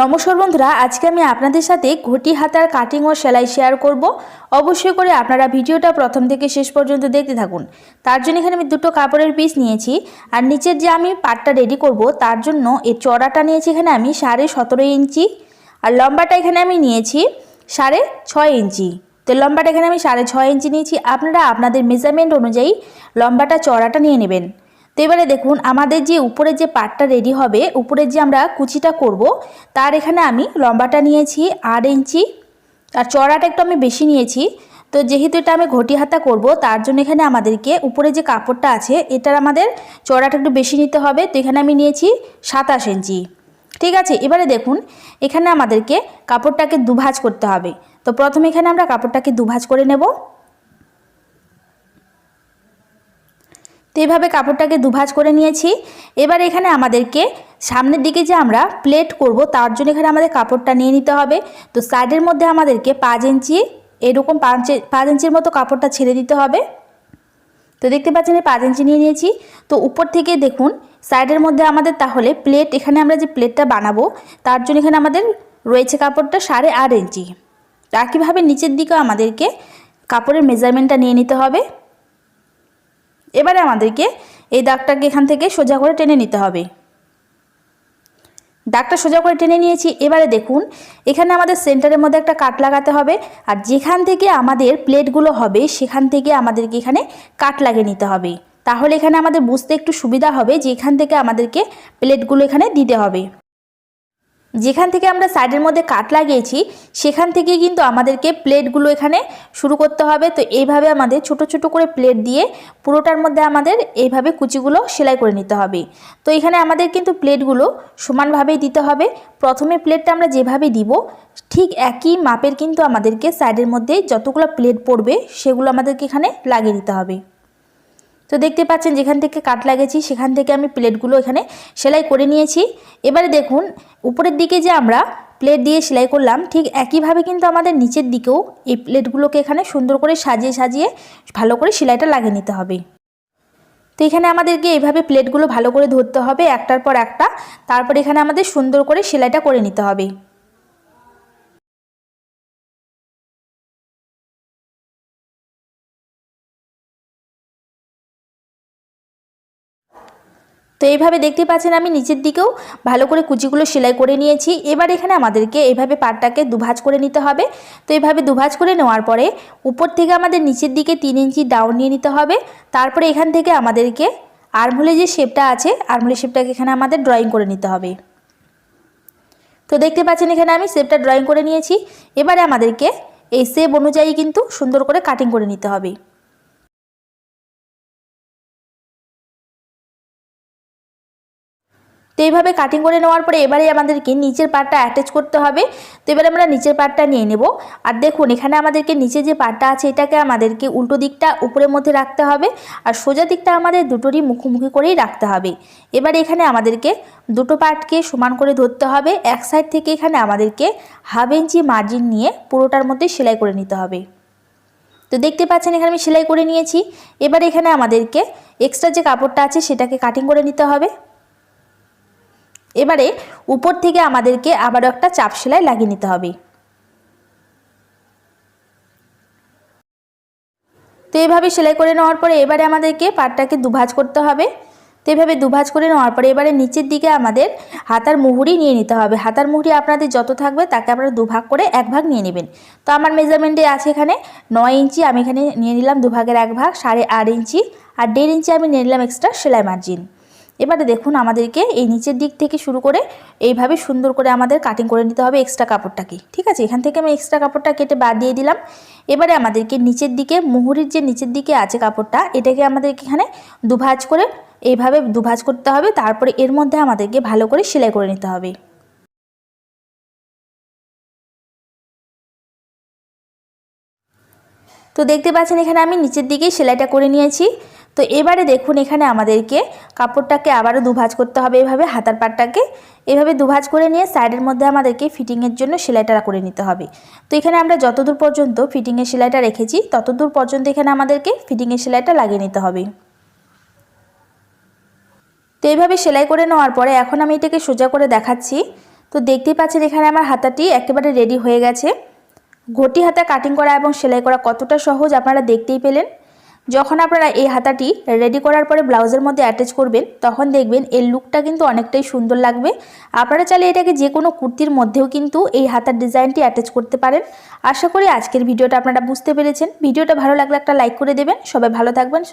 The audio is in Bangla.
নমস্কার বন্ধুরা, আজকে আমি আপনাদের সাথে ঘটি হাতার কাটিং ও সেলাই শেয়ার করব। অবশ্যই করে আপনারা ভিডিওটা প্রথম থেকে শেষ পর্যন্ত দেখতে থাকুন। তার জন্য এখানে আমি দুটো কাপড়ের পিস নিয়েছি। আর নিচের যে আমি পাটটা রেডি করব, তার জন্য এর চড়াটা নিয়েছি এখানে আমি সাড়ে সতেরো ইঞ্চি। আর লম্বাটা এখানে আমি নিয়েছি সাড়ে ছয় ইঞ্চি। তো লম্বাটা এখানে আমি সাড়ে ছয় ইঞ্চি নিয়েছি। আপনারা আপনাদের মেজারমেন্ট অনুযায়ী লম্বাটা চড়াটা নিয়ে নেবেন। তো এবারে দেখুন, আমাদের যে উপরের যে পাটটা রেডি হবে উপরের যে আমরা কুচিটা করব, তার এখানে আমি লম্বাটা নিয়েছি আট ইঞ্চি, আর চড়াটা একটু আমি বেশি নিয়েছি। তো যেহেতু এটা আমি ঘটি হাতা করব, তার জন্য এখানে আমাদেরকে উপরে যে কাপড়টা আছে, এটার আমাদের চড়াটা একটু বেশি নিতে হবে। তো এখানে আমি নিয়েছি সাতাশ ইঞ্চি। ঠিক আছে, এবারে দেখুন, এখানে আমাদেরকে কাপড়টাকে দুভাজ করতে হবে। তো প্রথমে এখানে আমরা কাপড়টাকে দুভাজ করে নেব। তো এইভাবে কাপড়টাকে দুভাজ করে নিয়েছি। এবার এখানে আমাদেরকে সামনের দিকে যে আমরা প্লেট করব, তার জন্য এখানে আমাদের কাপড়টা নিয়ে নিতে হবে। তো সাইডের মধ্যে আমাদেরকে পাঁচ ইঞ্চি এরকম পাঁচ পাঁচ ইঞ্চির মতো কাপড়টা ছেড়ে দিতে হবে। তো দেখতে পাচ্ছেন পাঁচ ইঞ্চি নিয়ে নিয়েছি। তো উপর থেকে দেখুন সাইডের মধ্যে আমাদের তাহলে প্লেট এখানে আমরা যে প্লেটটা বানাবো, তার জন্য এখানে আমাদের রয়েছে কাপড়টা সাড়ে আট ইঞ্চি। একইভাবে নিচের দিকেও আমাদেরকে কাপড়ের মেজারমেন্টটা নিয়ে নিতে হবে। এবারে আমাদেরকে এই দাগটাকে এখান থেকে সোজা করে টেনে নিতে হবে। দাগটা সোজা করে টেনে নিয়েছি, এবারে দেখুন, এখানে আমাদের সেন্টারের মধ্যে একটা কাট লাগাতে হবে আর যেখান থেকে আমাদের প্লেটগুলো হবে সেখান থেকে আমাদেরকে এখানে কাট লাগিয়ে নিতে হবে। তাহলে এখানে আমাদের বুঝতে একটু সুবিধা হবে যে এখান থেকে আমাদেরকে প্লেটগুলো এখানে দিতে হবে। যেখান থেকে আমরা সাইডের মধ্যে কাট লাগিয়েছি, সেখান থেকে কিন্তু আমাদেরকে প্লেটগুলো এখানে শুরু করতে হবে। তো এইভাবে আমাদের ছোট ছোট করে প্লেট দিয়ে পুরোটার মধ্যে আমাদের এইভাবে কুচিগুলো সেলাই করে নিতে হবে। তো এখানে আমাদের কিন্তু প্লেটগুলো সমানভাবেই দিতে হবে। প্রথমে প্লেটটা আমরা যেভাবে দিব, ঠিক একই মাপের কিন্তু আমাদেরকে সাইডের মধ্যে যতগুলো প্লেট পড়বে, সেগুলো আমাদেরকে এখানে লাগিয়ে দিতে হবে। তো দেখতে পাচ্ছেন যেখান থেকে কাট লাগিয়েছি, সেখান থেকে আমি প্লেটগুলো এখানে সেলাই করে নিয়েছি। এবারে দেখুন, উপরের দিকে যে আমরা প্লেট দিয়ে সেলাই করলাম, ঠিক একইভাবে কিন্তু আমাদের নিচের দিকেও এই প্লেটগুলোকে এখানে সুন্দর করে সাজিয়ে সাজিয়ে ভালো করে সেলাইটা লাগিয়ে নিতে হবে। তো এখানে আমাদেরকে এইভাবে প্লেটগুলো ভালো করে ধরতে হবে, একটার পর একটা, তারপর এখানে আমাদের সুন্দর করে সেলাইটা করে নিতে হবে। তো এইভাবে দেখতে পাচ্ছেন আমি নিচের দিকেও ভালো করে কুচিগুলো সেলাই করে নিয়েছি। এবার এখানে আমাদেরকে এইভাবে পাটটাকে দুভাজ করে নিতে হবে। তো এইভাবে দুভাজ করে নেওয়ার পরে উপর থেকে আমাদের নিচের দিকে তিন ইঞ্চি ডাউন নিয়ে নিতে হবে। তারপরে এখান থেকে আমাদেরকে আরমুলে যে শেপটা আছে আরমুলের শেপটাকে এখানে আমাদের ড্রয়িং করে নিতে হবে। তো দেখতে পাচ্ছেন এখানে আমি শেপটা ড্রয়িং করে নিয়েছি। এবারে আমাদেরকে এই শেপ অনুযায়ী কিন্তু সুন্দর করে কাটিং করে নিতে হবে। এইভাবে কাটিং করে নেওয়ার পরে এবারে আমাদেরকে নিচের পাটটা অ্যাটাচ করতে হবে। তো এবারে আমরা নিচের পাটটা নিয়ে নেব। আর দেখুন, এখানে আমাদেরকে নিচে যে পাটটা আছে, এটাকে আমাদেরকে উল্টো দিকটা উপরের মধ্যে রাখতে হবে। আর সোজা দিকটা আমাদের দুটোরই মুখোমুখি করেই রাখতে হবে। এবার এখানে আমাদেরকে দুটো পাটকে সমান করে ধরতে হবে। এক সাইড থেকে এখানে আমাদেরকে হাফ ইঞ্চি মার্জিন নিয়ে পুরোটার মধ্যে সেলাই করে নিতে হবে। তো দেখতে পাচ্ছেন, এখানে আমি সেলাই করে নিয়েছি। এবার এখানে আমাদেরকে এক্সট্রা যে কাপড়টা আছে, সেটাকে কাটিং করে নিতে হবে। এবারে উপর থেকে আমাদেরকে আবারও একটা চাপ সেলাই লাগিয়ে নিতে হবে। তো এভাবে সেলাই করে নেওয়ার পরে এবারে আমাদেরকে পাটটাকে দুভাজ করতে হবে। তো এভাবে দুভাজ করে নেওয়ার পরে এবারে নিচের দিকে আমাদের হাতার মুহুরি নিয়ে নিতে হবে। হাতার মুহুরি আপনাদের যত থাকবে তাকে আপনারা দুভাগ করে এক ভাগ নিয়ে নেবেন। তো আমার মেজারমেন্টে আছে এখানে নয় ইঞ্চি, আমি এখানে নিয়ে নিলাম দুভাগের এক ভাগ, সাড়ে আট ইঞ্চি আর দেড় ইঞ্চি আমি নিয়ে নিলাম এক্সট্রা সেলাই মার্জিন। এবারে দেখুন আমাদেরকে এই নিচের দিক থেকে শুরু করে এইভাবে সুন্দর করে আমাদের কাটিং করে নিতে হবে এক্সট্রা কাপড়টাকে। ঠিক আছে? এখান থেকে আমি এক্সট্রা কাপড়টা কেটে বাদ দিয়ে দিলাম। এবারে আমাদেরকে নিচের দিকে, মুহুরির যে নিচের দিকে আছে কাপড়টা, এটাকে আমাদেরকে এখানে দুভাজ করে এইভাবে দুভাজ করতে হবে। তারপরে এর মধ্যে আমাদেরকে ভালো করে সেলাই করে নিতে হবে। তো দেখতে পাচ্ছেন এখানে আমি নিচের দিকে সেলাইটা করে নিয়েছি। তো এবারে দেখুন এখানে আমাদেরকে কাপড়টাকে আবারও দুভাজ করতে হবে এভাবে, হাতার পাটটাকে। এভাবে দুভাজ করে নিয়ে সাইডের মধ্যে আমাদেরকে ফিটিংয়ের জন্য সেলাইটা করে নিতে হবে। তো এখানে আমরা যতদূর পর্যন্ত ফিটিংয়ের সেলাইটা রেখেছি, ততদূর পর্যন্ত এখানে আমাদেরকে ফিটিংয়ের সেলাইটা লাগিয়ে নিতে হবে। তো এইভাবে সেলাই করে নেওয়ার পরে এখন আমি এটাকে সোজা করে দেখাচ্ছি। তো দেখতেই পাচ্ছেন এখানে আমার হাতাটি একেবারে রেডি হয়ে গেছে। ঘটি হাতা কাটিং করা এবং সেলাই করা কতটা সহজ আপনারা দেখতেই পেলেন। যখন আপনারা এই হাতাটি রেডি করার পরে ব্লাউজের মধ্যে অ্যাটাচ করবেন, তখন দেখবেন এর লুকটা কিন্তু অনেকটাই সুন্দর লাগবে। আপনারা চাইলে এটাকে যে কোনো কুর্তির মধ্যেও কিন্তু এই হাতার ডিজাইনটি অ্যাটাচ করতে পারেন। আশা করি আজকের ভিডিওটা আপনারা বুঝতে পেরেছেন। ভিডিওটা ভালো লাগলে একটা লাইক করে দেবেন। সবাই ভালো থাকবেন।